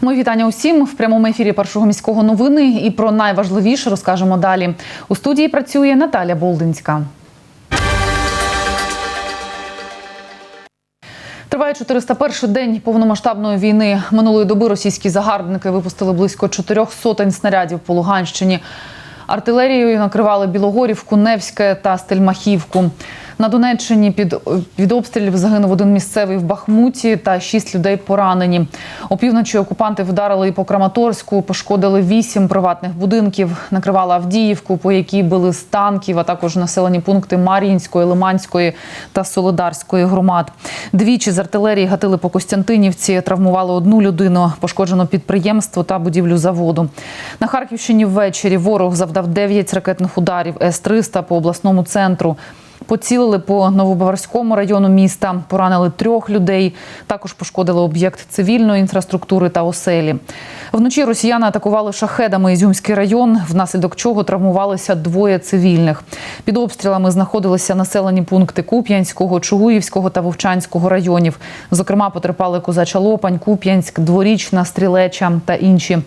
Мої вітання усім в прямому ефірі першого міського новини. І про найважливіше розкажемо далі. У студії працює Наталя Болдинська. Триває 401 день повномасштабної війни. Минулої доби російські загарбники випустили близько чотирьох сотень снарядів по Луганщині. Артилерією накривали Білогорівку, Невське та Стельмахівку. На Донеччині під від обстрілів загинув один місцевий в Бахмуті та шість людей поранені. Опівночі окупанти вдарили по Краматорську, пошкодили вісім приватних будинків, накривали Авдіївку, по якій били з танків, а також населені пункти Мар'їнської, Лиманської та Солодарської громад. Двічі з артилерії гатили по Костянтинівці, травмували одну людину, пошкоджено підприємство та будівлю заводу. На Харківщині ввечері ворог завдав 9 ракетних ударів С-300 по обласному центру. Поцілили по Новобаварському району міста, поранили трьох людей. Також пошкодили об'єкт цивільної інфраструктури та оселі. Вночі росіяни атакували шахедами Ізюмський район, внаслідок чого травмувалися двоє цивільних. Під обстрілами знаходилися населені пункти Куп'янського, Чугуївського та Вовчанського районів. Зокрема, потерпали Козача Лопань, Куп'янськ, Дворічна, Стрілеча та інші.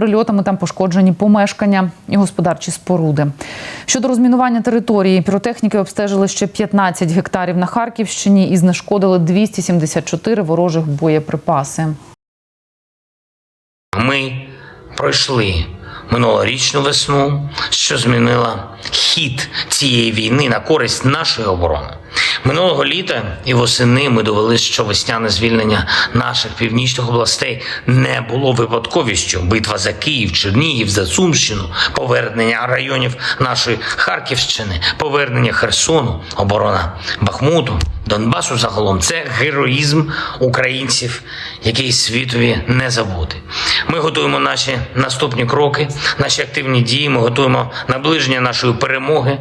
Прильотами там пошкоджені помешкання і господарчі споруди. Щодо розмінування території, піротехніки обстежили ще 15 гектарів на Харківщині і знешкодили 274 ворожих боєприпаси. Ми пройшли минулорічну весну, що змінила хід цієї війни на користь нашої оборони. Минулого літа і восени ми довели, що весняне звільнення наших північних областей не було випадковістю. Битва за Київ, Чернігів, за Сумщину, повернення районів нашої Харківщини, повернення Херсону, оборона Бахмуту, Донбасу загалом це героїзм українців, який світові не забути. Ми готуємо наші наступні кроки, наші активні дії. Ми готуємо наближення нашої перемоги.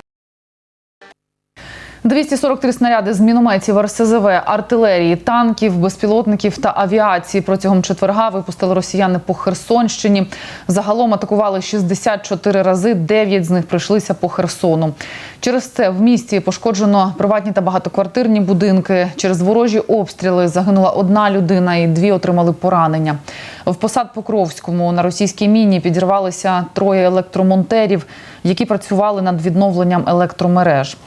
243 снаряди з мінометів, РСЗВ, артилерії, танків, безпілотників та авіації протягом четверга випустили росіяни по Херсонщині. Загалом атакували 64 рази, 9 з них прийшлися по Херсону. Через це в місті пошкоджено приватні та багатоквартирні будинки. Через ворожі обстріли загинула одна людина і дві отримали поранення. В посад Покровському на російській міні підірвалися троє електромонтерів, які працювали над відновленням електромереж.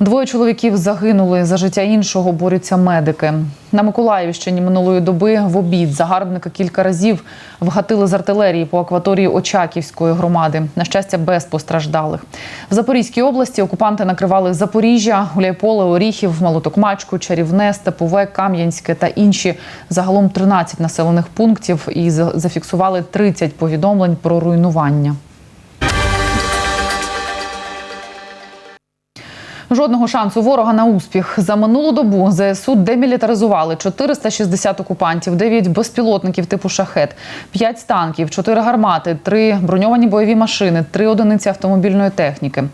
Двоє чоловіків загинули за життя іншого. Борються медики. На Миколаївщині минулої доби в обід загарбника кілька разів вгатили з артилерії по акваторії Очаківської громади. На щастя, без постраждалих. В Запорізькій області окупанти накривали Запоріжжя, Гуляйполе, Оріхів, Молотокмачку, Чарівне, Степове, Кам'янське та інші. Загалом 13 населених пунктів і зафіксували 30 повідомлень про руйнування. Жодного шансу ворога на успіх за минулу добу ЗСУ демілітаризували 460 окупантів, 9 безпілотників типу шахет, 5 танків, 4 гармати, 3 броньовані бойові машини, 3 одиниці автомобільної техніки.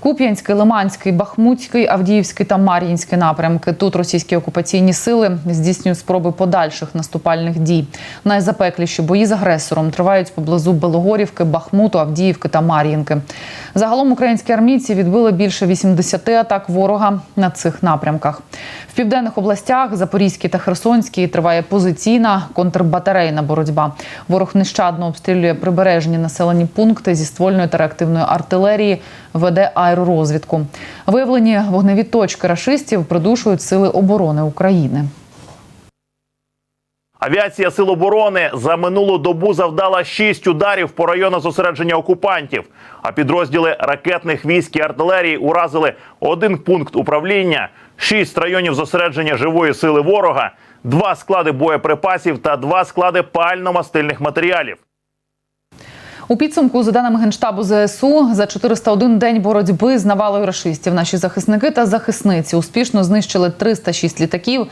Куп'янський, Лиманський, Бахмутський, Авдіївський та Мар'їнський напрямки. Тут російські окупаційні сили здійснюють спроби подальших наступальних дій. Найзапекліші бої з агресором тривають поблизу Белогорівки, Бахмуту, Авдіївки та Мар'їнки. Загалом українські армійці відбили більше 80 атак ворога на цих напрямках. В південних областях Запорізькій та Херсонській триває позиційна контрбатарейна боротьба. Ворог нещадно обстрілює прибережні населені пункти зі ствольної та реактивної артилерії, веде аеророзвідку. Виявлені вогневі точки рашистів придушують сили оборони України. Авіація Сил оборони за минулу добу завдала шість ударів по району зосередження окупантів. А підрозділи ракетних військ і артилерії уразили один пункт управління, шість районів зосередження живої сили ворога, два склади боєприпасів та два склади пально-мастильних матеріалів. У підсумку, за даними генштабу ЗСУ, за 401 день боротьби з навалою рашистів наші захисники та захисниці успішно знищили 306 літаків.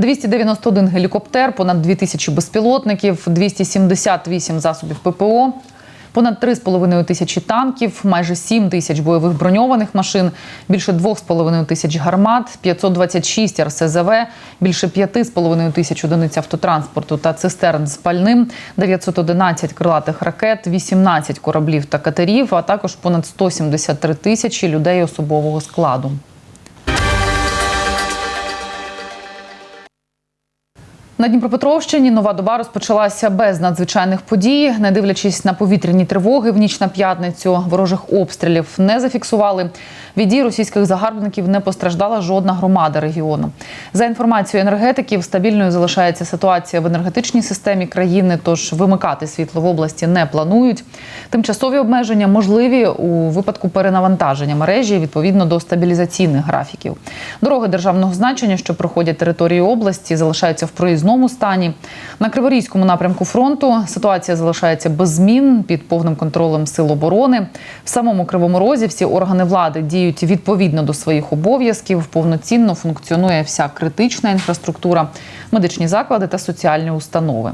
291 гелікоптер, понад 2000 безпілотників, 278 засобів ППО, понад 3,5 тисячі танків, майже 7 тисяч бойових броньованих машин, більше 2,5 тисяч гармат, 526 РСЗВ, більше 5,5 тисяч одиниць автотранспорту та цистерн з пальним, 911 крилатих ракет, 18 кораблів та катерів, а також понад 173 тисячі людей особового складу. На Дніпропетровщині нова доба розпочалася без надзвичайних подій. Не дивлячись на повітряні тривоги в ніч на п'ятницю, ворожих обстрілів не зафіксували. Від дій російських загарбників не постраждала жодна громада регіону. За інформацією енергетиків, стабільною залишається ситуація в енергетичній системі країни, тож вимикати світло в області не планують. Тимчасові обмеження можливі у випадку перенавантаження мережі відповідно до стабілізаційних графіків. Дороги державного значення, що проходять територію області, залишаються в проїзному стані. На Криворізькому напрямку фронту ситуація залишається без змін під повним контролем сил оборони. В самому Кривому Розі всі органи влади діють відповідно до своїх обов'язків. Повноцінно функціонує вся критична інфраструктура, медичні заклади та соціальні установи.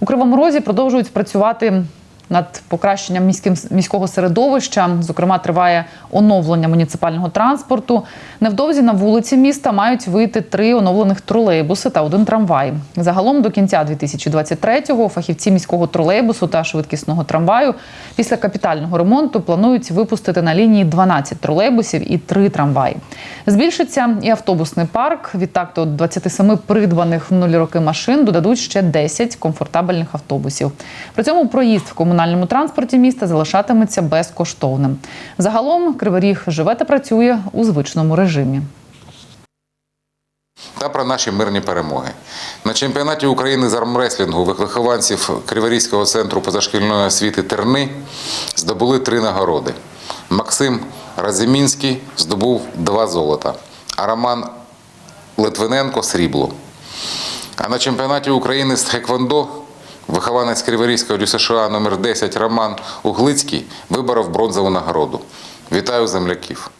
У Кривому Розі продовжують працювати над покращенням міським міського середовища. Зокрема, триває оновлення муніципального транспорту. Невдовзі на вулиці міста мають вийти три оновлених тролейбуси та один трамвай. Загалом до кінця 2023-го фахівці міського тролейбусу та швидкісного трамваю після капітального ремонту планують випустити на лінії 12 тролейбусів і 3 трамваї. Збільшиться і автобусний парк. Відтак до 27 придбаних в минулі роки машин додадуть ще 10 комфортабельних автобусів. При цьому проїзд в комунальному транспорті міста залишатиметься безкоштовним. Загалом Кривий Ріг живе та працює у звичному режимі. та про наші мирні перемоги. На чемпіонаті України з армреслінгу вихованців Криворізького центру позашкільної освіти Терни здобули три нагороди. Максим Разімінський здобув два золота, а Роман Литвиненко срібло. А на чемпіонаті України з Хеквондо вихованець Криворізького ДЮСША номер 10 Роман Углицький виборов бронзову нагороду. Вітаю земляків!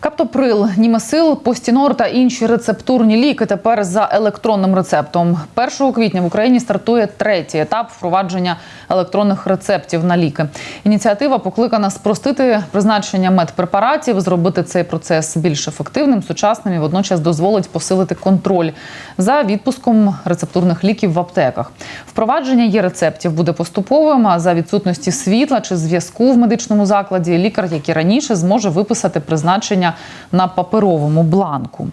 Каптоприл, Німесил, Постінор та інші рецептурні ліки тепер за електронним рецептом. 1 квітня в Україні стартує третій етап впровадження електронних рецептів на ліки. Ініціатива покликана спростити призначення медпрепаратів, зробити цей процес більш ефективним, сучасним і водночас дозволить посилити контроль за відпуском рецептурних ліків в аптеках. Впровадження є рецептів буде поступовим. А за відсутності світла чи зв'язку в медичному закладі лікар, як і раніше, зможе виписати призначення на паперовому бланку.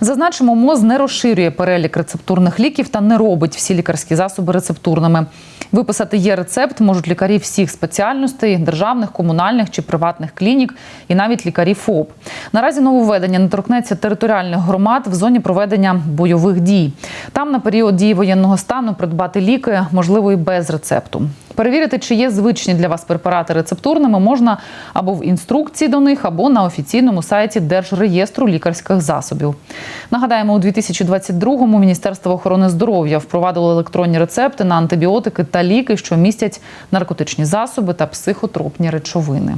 Зазначимо, МОЗ не розширює перелік рецептурних ліків та не робить всі лікарські засоби рецептурними. Виписати є рецепт можуть лікарі всіх спеціальностей державних, комунальних чи приватних клінік, і навіть лікарі ФОП. Наразі нововведення не торкнеться територіальних громад в зоні проведення бойових дій. Там на період дії воєнного стану придбати ліки можливо і без рецепту. Перевірити, чи є звичні для вас препарати рецептурними, можна або в інструкції до них, або на офіційному сайті Держреєстру лікарських засобів. Нагадаємо, у 2022-му Міністерство охорони здоров'я впровадило електронні рецепти на антибіотики та ліки, що містять наркотичні засоби та психотропні речовини.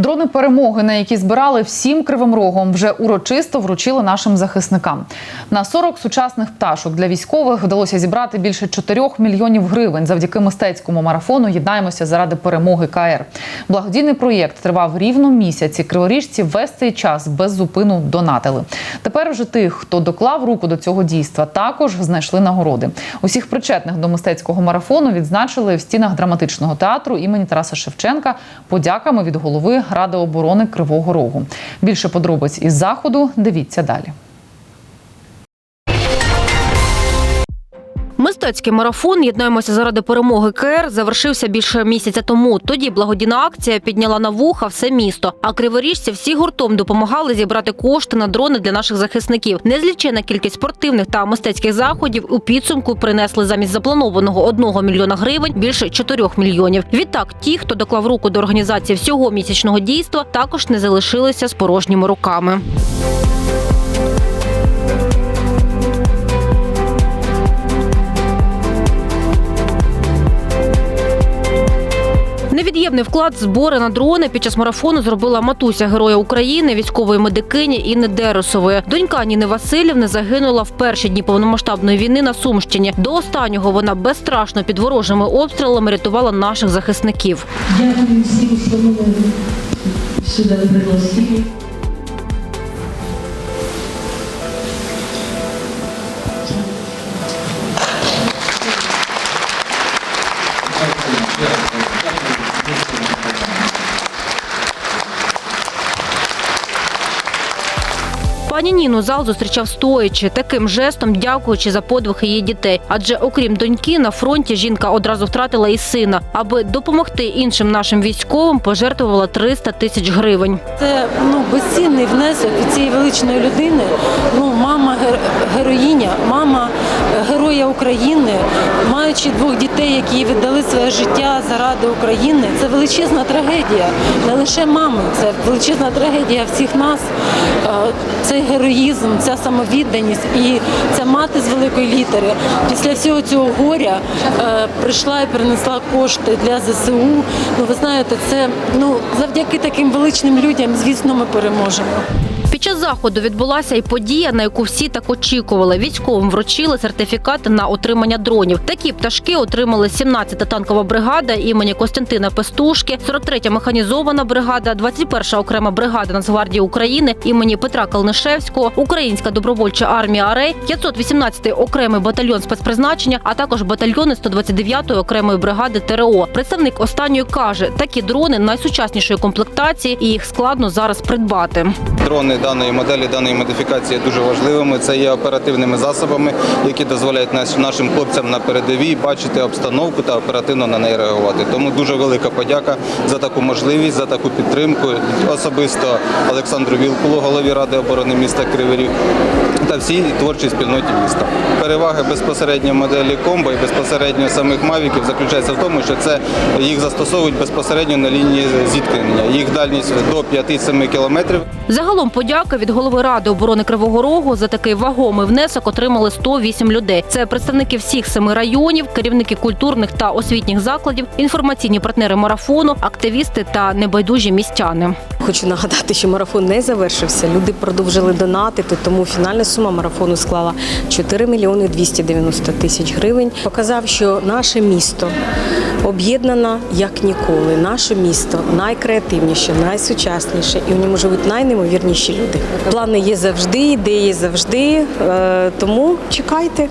Дрони перемоги, на які збирали всім кривим рогом, вже урочисто вручили нашим захисникам. На 40 сучасних пташок для військових вдалося зібрати більше 4 мільйонів гривень. Завдяки мистецькому марафону єднаємося заради перемоги КР. Благодійний проєкт тривав рівно місяць. і Криворіжці весь цей час без зупину донатили. Тепер вже тих, хто доклав руку до цього дійства, також знайшли нагороди. Усіх причетних до мистецького марафону відзначили в стінах драматичного театру імені Тараса Шевченка подяками від голови Ради оборони Кривого Рогу. Більше подробиць із заходу дивіться далі. Мистецький марафон Єднаємося заради перемоги КР завершився більше місяця тому. Тоді благодійна акція підняла на вуха все місто. А криворіжці всі гуртом допомагали зібрати кошти на дрони для наших захисників. Незлічена кількість спортивних та мистецьких заходів у підсумку принесли замість запланованого 1 мільйона гривень більше 4 мільйонів. Відтак, ті, хто доклав руку до організації всього місячного дійства, також не залишилися з порожніми руками. Невід'ємний вклад збори на дрони під час марафону зробила матуся Героя України, військової медикині Інни Деросової. Донька Ніни Васильівни загинула в перші дні повномасштабної війни на Сумщині. До останнього вона безстрашно під ворожими обстрілами рятувала наших захисників. Дякую всім, що мене сюди пригласили. Пані Ніну зал зустрічав стоячи, таким жестом дякуючи за подвиг її дітей. Адже окрім доньки, на фронті жінка одразу втратила і сина. Аби допомогти іншим нашим військовим, пожертвувала 300 тисяч гривень. Це ну безцінний внесок від цієї величної людини. Ну, мама героїня, мама героя України, маючи двох дітей, які віддали своє життя заради України. Це величезна трагедія. Не лише мами, це величезна трагедія всіх нас. Е, Цей героїзм, ця самовідданість і ця мати з великої літери після всього цього горя е, прийшла і принесла кошти для ЗСУ. Ну ви знаєте, це ну завдяки таким величним людям, звісно, ми переможемо. Під час заходу відбулася і подія, на яку всі так очікували. Військовим вручили сертифікати на отримання дронів. Такі пташки отримали 17-та танкова бригада імені Костянтина Пестушки, 43-я механізована бригада, 21-ша окрема бригада Нацгвардії України імені Петра Калнишевського, Українська добровольча армія Арей, 518-й окремий батальйон спецпризначення, а також батальйони 129-ї окремої бригади ТРО. Представник останньої каже, такі дрони найсучаснішої комплектації і їх складно зараз придбати. Дрони даної моделі, даної модифікації є дуже важливими. Це є оперативними засобами, які дозволяють нашим хлопцям на передовій бачити обстановку та оперативно на неї реагувати. Тому дуже велика подяка за таку можливість, за таку підтримку. Особисто Олександру Вілкулу, голові ради оборони міста Кривий Ріг, та всій творчій спільноті міста. Переваги безпосередньо моделі комбо і безпосередньо самих мавіків заключається в тому, що це їх застосовують безпосередньо на лінії зіткнення. Їх дальність до 5-7 кілометрів. Загалом подяка від голови ради оборони Кривого Рогу за такий вагомий внесок отримали 108 людей. Це представники всіх семи районів, керівники культурних та освітніх закладів, інформаційні партнери марафону, активісти та небайдужі містяни. Хочу нагадати, що марафон не завершився. Люди продовжили донатити, тому фінальна сума марафону склала 4 мільйони 290 тисяч гривень. Показав, що наше місто об'єднано як ніколи. Наше місто найкреативніше, найсучасніше, і в ньому живуть найнеймовірніші люди. Плани є завжди, ідеї завжди. е, Тому чекайте,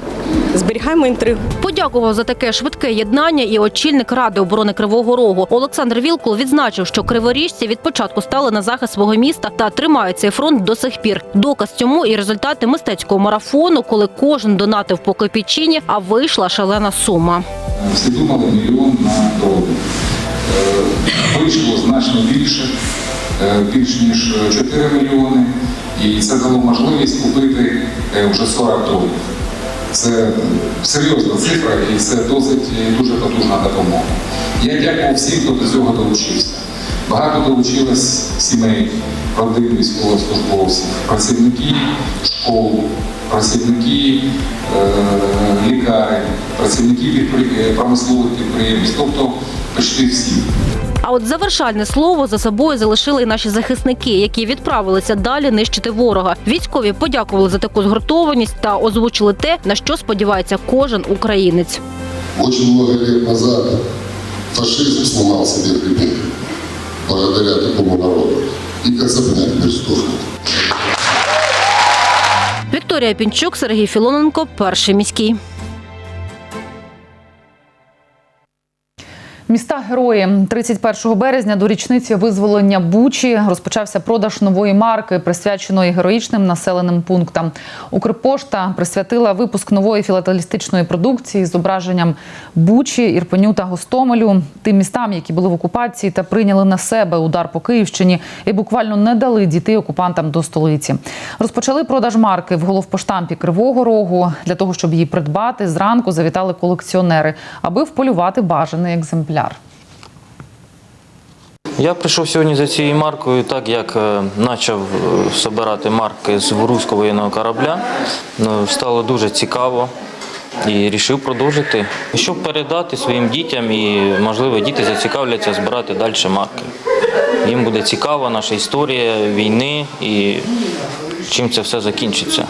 зберігаємо інтригу. Подякував за таке швидке єднання і очільник ради оборони Кривого Рогу Олександр Вілкул відзначив, що криворіжці від початку стали на захист свого міста та тримають цей фронт до сих пір. Доказ цьому і результати мистецького марафону, коли кожен донатив по копійчині, а вийшла шалена сума. Всі думали мільйон на дрони. Е, Вийшло значно більше, е, більш ніж 4 мільйони, і це дало можливість купити е, вже 40 дронів. Це серйозна цифра і це досить дуже потужна допомога. Я дякую всім, хто до цього долучився. Багато долучилось сімей, родин військовослужбовців, працівники школ, працівники е, лікарень, працівники е, промислових підприємств, тобто почти всі. А от завершальне слово за собою залишили і наші захисники, які відправилися далі нищити ворога. Військові подякували за таку згуртованість та озвучили те, на що сподівається кожен українець. Очень много лет назад фашизм сломал себе хребет благодаря такому народу. І Казапня теперь сдохнет. Вікторія Пінчук, Сергій Філоненко, перший міський. Міста герої 31 березня до річниці визволення Бучі розпочався продаж нової марки, присвяченої героїчним населеним пунктам. Укрпошта присвятила випуск нової філателістичної продукції з зображенням Бучі, Ірпеню та Гостомелю, тим містам, які були в окупації та прийняли на себе удар по Київщині і буквально не дали дійти окупантам до столиці. Розпочали продаж марки в головпоштампі Кривого Рогу. Для того щоб її придбати, зранку завітали колекціонери, аби вполювати бажаний екземпляр. Я прийшов сьогодні за цією маркою, так як е, почав е, збирати марки з руського воєнного корабля. Ну, стало дуже цікаво і вирішив продовжити, щоб передати своїм дітям і, можливо, діти зацікавляться збирати далі марки. Їм буде цікава наша історія війни і чим це все закінчиться.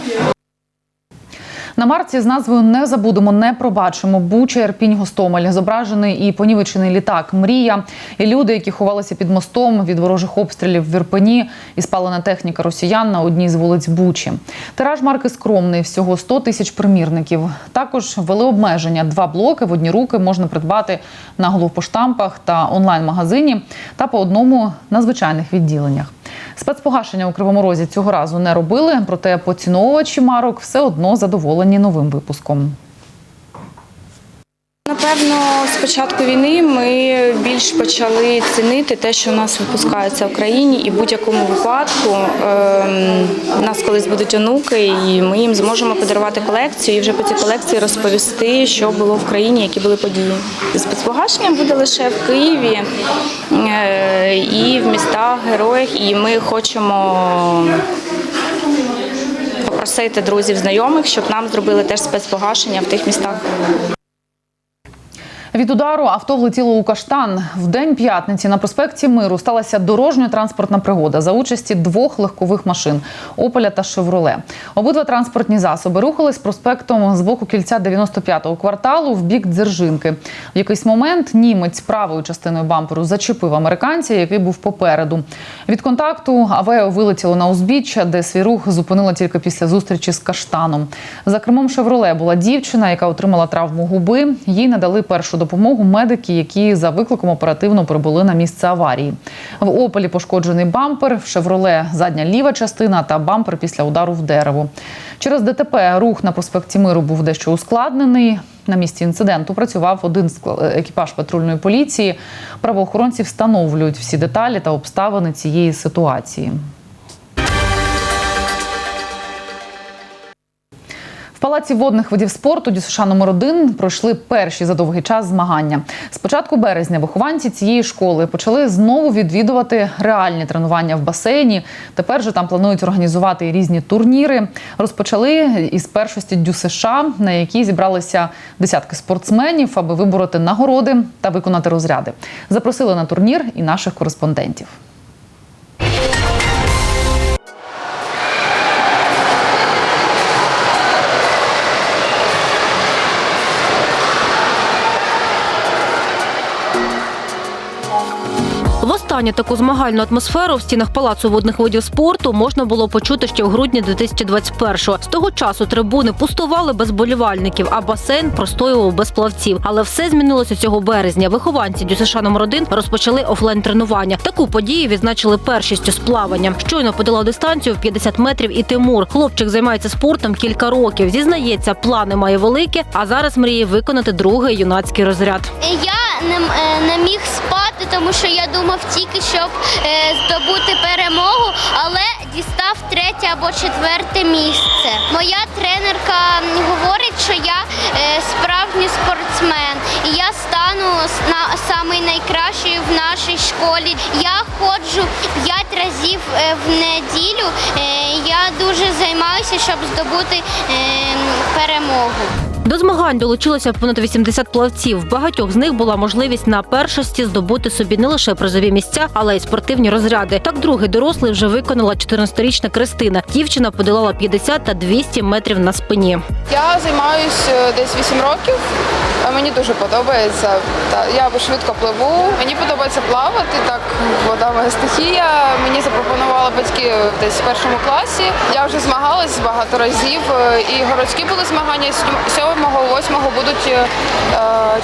На марці з назвою Не забудемо, не пробачимо. Буча, Ірпінь, Гостомель. Зображений і понівечений літак Мрія. І люди, які ховалися під мостом від ворожих обстрілів в Ірпені, і спалена техніка росіян на одній з вулиць Бучі. Тираж марки скромний, всього 100 тисяч примірників. Також ввели обмеження. Два блоки в одні руки можна придбати на головпоштампах та онлайн-магазині та по одному на звичайних відділеннях. Спецпогашення у Кривому Розі цього разу не робили, проте поціновувачі марок все одно задоволені новим випуском. Напевно, з початку війни ми більш почали цінити те, що у нас випускається в країні, і в будь-якому випадку ем, у нас колись будуть онуки, і ми їм зможемо подарувати колекцію і вже по цій колекції розповісти, що було в країні, які були події. Спецпогашення буде лише в Києві е, і в містах героях, і ми хочемо. Попросити друзів, знайомих, щоб нам зробили теж спецпогашення в тих містах. Від удару авто влетіло у каштан. В день п'ятниці на проспекті Миру сталася дорожньо-транспортна пригода за участі двох легкових машин Ополя та Шевроле. Обидва транспортні засоби рухались проспектом з боку кільця 95-го кварталу в бік Дзержинки. В якийсь момент німець правою частиною бамперу зачепив американця, який був попереду. Від контакту Авео вилетіло на узбіччя, де свій рух зупинила тільки після зустрічі з каштаном. За кермом Шевроле була дівчина, яка отримала травму губи. Їй надали першу допомогу медики, які за викликом оперативно прибули на місце аварії. В Ополі пошкоджений бампер, в Шевроле задня ліва частина та бампер після удару в дерево. Через ДТП рух на проспекті Миру був дещо ускладнений. На місці інциденту працював один скла- екіпаж патрульної поліції. Правоохоронці встановлюють всі деталі та обставини цієї ситуації. Палаці водних видів спорту ДЮСШ номер 1 пройшли перші за довгий час змагання. З початку березня вихованці цієї школи почали знову відвідувати реальні тренування в басейні. Тепер же там планують організувати різні турніри. Розпочали із першості ДЮСШ, на якій зібралися десятки спортсменів, аби вибороти нагороди та виконати розряди. Запросили на турнір і наших кореспондентів. Востаннє таку змагальну атмосферу в стінах палацу водних видів спорту можна було почути ще в грудні 2021-го. З того часу трибуни пустували без болівальників, а басейн простоював без плавців. Але все змінилося цього березня. Вихованці ДЮСШ номер 1 розпочали офлайн тренування. Таку подію відзначили першістю з плаванням. Щойно подолав дистанцію в 50 метрів і Тимур. Хлопчик займається спортом кілька років. Зізнається, плани має великі, а зараз мріє виконати другий юнацький розряд. Я не, е, не міг спати, тому що я думав тільки, щоб е, здобути перемогу, але дістав третє або четверте місце. Моя тренерка говорить, що я е, справжній спортсмен, і я стану самий найкращою в нашій школі. Я ходжу п'ять разів е, в неділю. Я дуже займаюся, щоб здобути перемогу. До змагань долучилося понад 80 плавців. Багатьох з них була можливість на першості здобути собі не лише призові місця, але й спортивні розряди. Так другий дорослий вже виконала 14-річна Кристина. Дівчина подолала 50 та 200 метрів на спині. Я займаюся десь 8 років. Е, Мені дуже подобається. Я швидко пливу. Мені подобається плавати. Так, вода моя стихія. Мені запропонували батьки десь в першому класі. Я вже змагалась багато разів. е, І городські були змагання. 7-8 будуть е,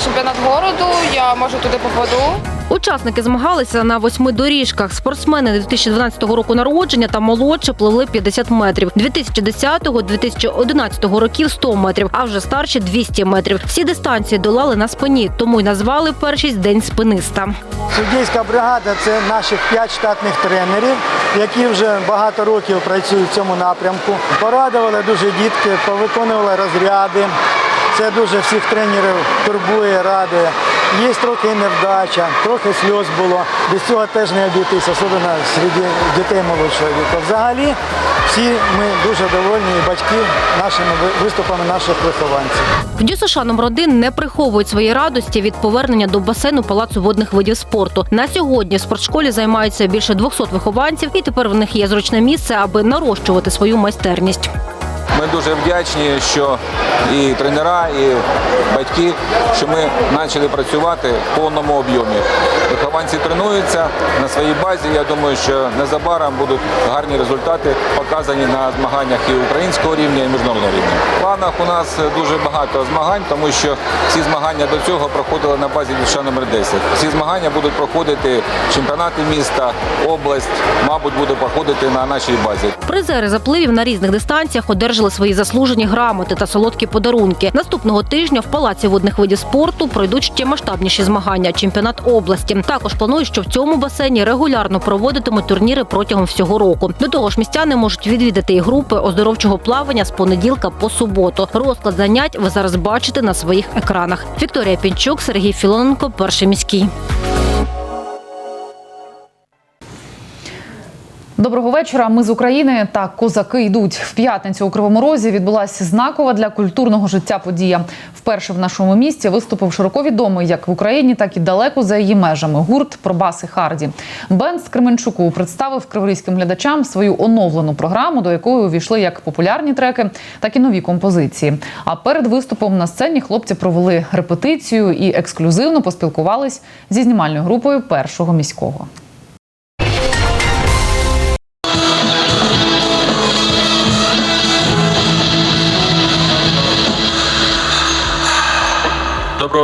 чемпіонат городу. Я може туди попаду. Учасники змагалися на восьми доріжках. Спортсмени 2012 року народження та молодше пливли 50 метрів. 2010-2011 років 100 метрів, а вже старші 200 метрів. Всі дистанції долали на спині, тому й назвали першість день спиниста. Суддійська бригада це наших п'ять штатних тренерів, які вже багато років працюють в цьому напрямку. Порадували дуже дітки, повиконували розряди. Це дуже всіх тренерів турбує, радує. Є трохи невдача, трохи сльоз було. Без цього теж не обійтися, особливо серед дітей молодшого віку. Взагалі, всі ми дуже довольні, і батьки нашими виступами наших вихованців. В ДЮСШ номер 1 не приховують свої радості від повернення до басейну палацу водних видів спорту. На сьогодні в спортшколі займаються більше 200 вихованців, і тепер в них є зручне місце, аби нарощувати свою майстерність. Ми дуже вдячні, що і тренера, і батьки, що ми почали працювати в повному об'ємі. Вихованці тренуються на своїй базі. Я думаю, що незабаром будуть гарні результати показані на змаганнях і українського рівня, і міжнародного рівня. Плани планах у нас дуже багато змагань, тому що всі змагання до цього проходили на базі вірша номер 10. Всі змагання будуть проходити чемпіонати міста, область, мабуть, буде проходити на нашій базі. Призери запливів на різних дистанціях одержали свої заслужені грамоти та солодкі подарунки. Наступного тижня в палаці водних видів спорту пройдуть ще масштабніші змагання чемпіонат області. Також планують, що в цьому басейні регулярно проводитимуть турніри протягом всього року. До того ж, містяни можуть відвідати і групи оздоровчого плавання з понеділка по суботу. Розклад занять ви зараз бачите на своїх екранах. Вікторія Пінчук, Сергій Філоненко, перший міський. Доброго вечора. Ми з України та козаки йдуть в п'ятницю у Кривому Розі. Відбулася знакова для культурного життя подія. Вперше в нашому місті виступив широко відомий як в Україні, так і далеко за її межами. Гурт Пробаси Харді. Бенд з Кременчуку представив криворізьким глядачам свою оновлену програму, до якої увійшли як популярні треки, так і нові композиції. А перед виступом на сцені хлопці провели репетицію і ексклюзивно поспілкувались зі знімальною групою першого міського.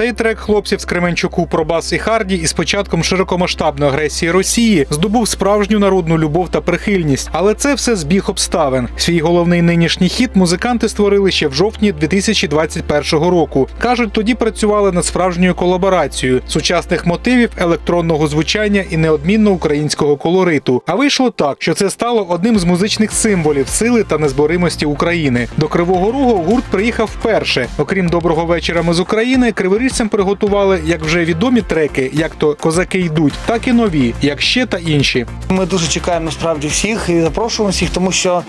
Цей трек хлопців з Кременчуку про бас і Харді із початком широкомасштабної агресії Росії здобув справжню народну любов та прихильність. Але це все збіг обставин. Свій головний нинішній хіт музиканти створили ще в жовтні 2021 року. кажуть, тоді працювали над справжньою колаборацією сучасних мотивів, електронного звучання і неодмінно українського колориту. А вийшло так, що це стало одним з музичних символів сили та незборимості України. До Кривого Рогу гурт приїхав вперше. Окрім доброго вечора, ми з України криворіжцям приготували як вже відомі треки, як то козаки йдуть, так і нові, як ще та інші. Ми дуже чекаємо насправді всіх і запрошуємо всіх, тому що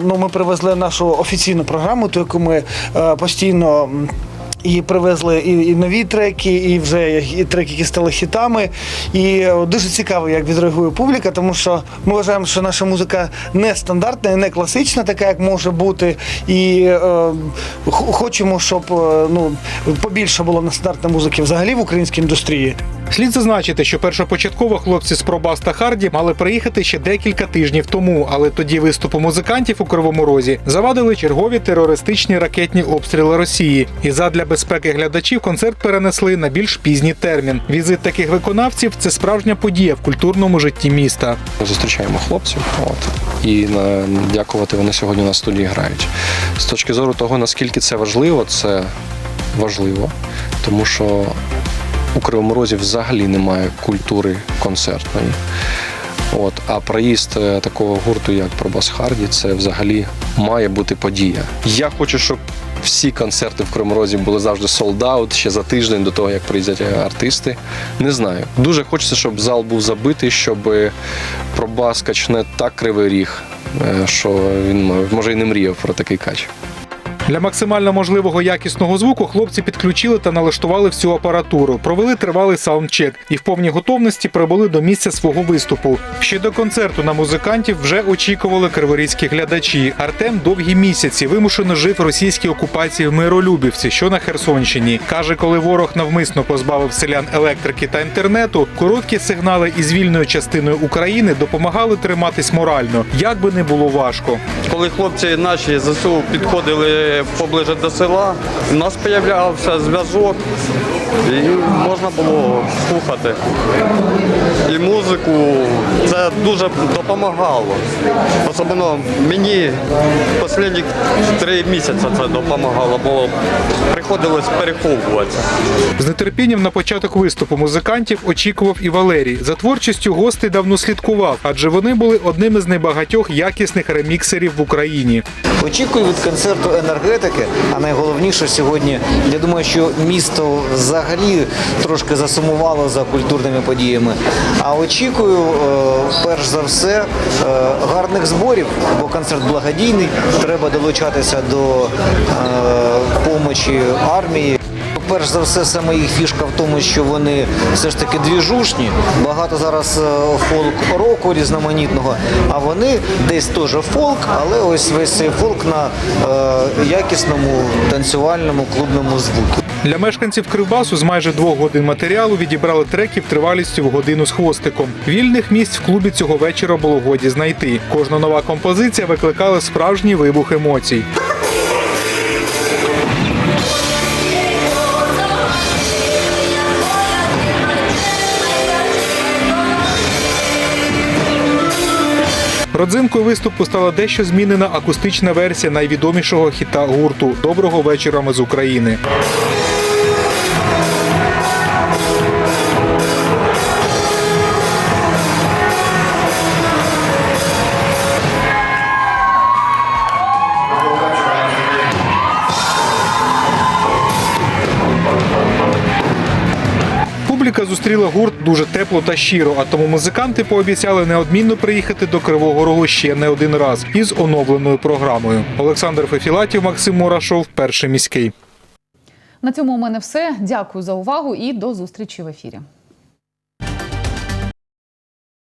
ну, ми привезли нашу офіційну програму, ту, яку ми е, постійно. І привезли і, і нові треки, і вже і треки, які стали хітами. І е, дуже цікаво, як відреагує публіка, тому що ми вважаємо, що наша музика не стандартна і не класична, така як може бути. І е, хочемо, щоб е, ну, побільше було нестандартної музики взагалі в українській індустрії. Слід зазначити, що першопочатково хлопці з Пробас та Харді мали приїхати ще декілька тижнів тому, але тоді виступу музикантів у Кривому Розі завадили чергові терористичні ракетні обстріли Росії. І задля безпеки глядачів концерт перенесли на більш пізній термін. Візит таких виконавців це справжня подія в культурному житті міста. Ми зустрічаємо хлопців, от і дякувати вони сьогодні на студії грають. З точки зору того, наскільки це важливо, це важливо, тому що у Кривому Розі взагалі немає культури концертної. От, а проїзд е, такого гурту, як Пробас Харді, це взагалі має бути подія. Я хочу, щоб всі концерти в Кривому були завжди солдаут ще за тиждень до того, як приїздять е, артисти. Не знаю. Дуже хочеться, щоб зал був забитий, щоб пробаскач не так кривий ріг, е, що він може і не мріяв про такий кач. Для максимально можливого якісного звуку хлопці підключили та налаштували всю апаратуру, провели тривалий саундчек і в повній готовності прибули до місця свого виступу. Ще до концерту на музикантів вже очікували криворізькі глядачі. Артем довгі місяці вимушено жив в російській окупації в Миролюбівці, що на Херсонщині. каже, коли ворог навмисно позбавив селян електрики та інтернету, короткі сигнали із вільною частиною України допомагали триматись морально, як би не було важко. Коли хлопці наші ЗСУ підходили поближе до села, у нас з'являвся зв'язок і можна було слухати. І музику це дуже допомагало. Особливо мені останні три місяці це допомагало, бо приходилось переховуватися. З нетерпінням на початок виступу музикантів очікував і Валерій. За творчістю гостей давно слідкував, адже вони були одними з небагатьох якісних реміксерів в Україні. Очікую від концерту енергетики, а найголовніше сьогодні, я думаю, що місто взагалі трошки засумувало за культурними подіями. А очікую, е, перш за все, е, гарних зборів, бо концерт благодійний, треба долучатися до е, помочі армії. Перш за все, саме їх фішка в тому, що вони все ж таки двіжушні. Багато зараз е, фолк-року різноманітного, а вони десь теж фолк, але ось весь цей фолк на е, якісному танцювальному клубному звуку. Для мешканців Кривбасу з майже двох годин матеріалу відібрали треків тривалістю в годину з хвостиком. Вільних місць в клубі цього вечора було годі знайти. Кожна нова композиція викликала справжній вибух емоцій. Родзинкою виступу стала дещо змінена акустична версія найвідомішого хіта гурту Доброго вечора ми з України. Гурт дуже тепло та щиро, а тому музиканти пообіцяли неодмінно приїхати до Кривого Рогу ще не один раз із оновленою програмою. Олександр Фефілатів, Максим Мурашов, перший міський. На цьому у мене все. Дякую за увагу і до зустрічі в ефірі.